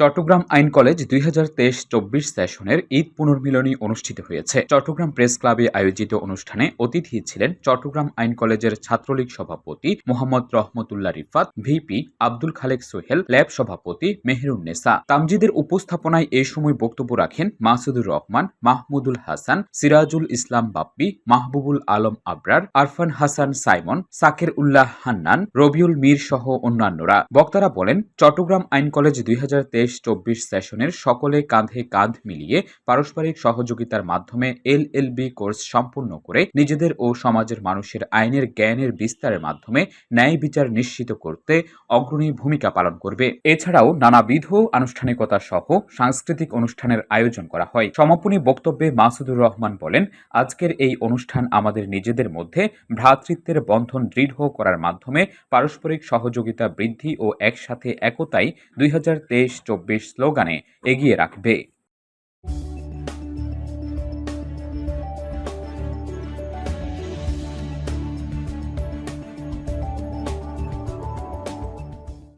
চট্টগ্রাম আইন কলেজ দুই হাজার তেইশ চব্বিশ সেশনের ঈদ পুনর্মিলনী অনুষ্ঠিত হয়েছে। চট্টগ্রাম প্রেস ক্লাবে আয়োজিত অনুষ্ঠানে অতিথি ছিলেন চট্টগ্রাম আইন কলেজের ছাত্রলীগ সভাপতি মোহাম্মদ রহমতুল্লাহ রিফাত, ভিপি আব্দুল খালেক সোহেল, ল্যাব সভাপতি মেহরুন্নেসা তামজিদের উপস্থাপনায় এ সময় বক্তব্য রাখেন মাসুদুর রহমান, মাহমুদুল হাসান, সিরাজুল ইসলাম বাপ্পি, মাহবুবুল আলম আবরার, আরফান হাসান সাইমন, সাকের উল্লাহ হান্নান, রবিউল মীর সহ অন্যান্যরা। বক্তারা বলেন, চট্টগ্রাম আইন কলেজ দুই হাজার তেইশ চব্বিশ সেশনের সকলে কাঁধে কাঁধ মিলিয়ে পারস্পরিক সহযোগিতার মাধ্যমে এল এল বি কোর্স সম্পূর্ণ করে নিজেদের ও সমাজের মানুষের আইনের জ্ঞানের বিস্তারের মাধ্যমে ন্যায় বিচার নিশ্চিত করতে অগ্রণী ভূমিকা পালন করবে। এছাড়াও নানাবিধ আনুষ্ঠানিকতা সহ সাংস্কৃতিক অনুষ্ঠানের আয়োজন করা হয়। সমাপনী বক্তব্যে মাসুদুর রহমান বলেন, আজকের এই অনুষ্ঠান আমাদের নিজেদের মধ্যে ভ্রাতৃত্বের বন্ধন দৃঢ় করার মাধ্যমে পারস্পরিক সহযোগিতা বৃদ্ধি ও একসাথে একতাই দুই হাজার তেইশ স্লোগানে এগিয়ে রাখবে।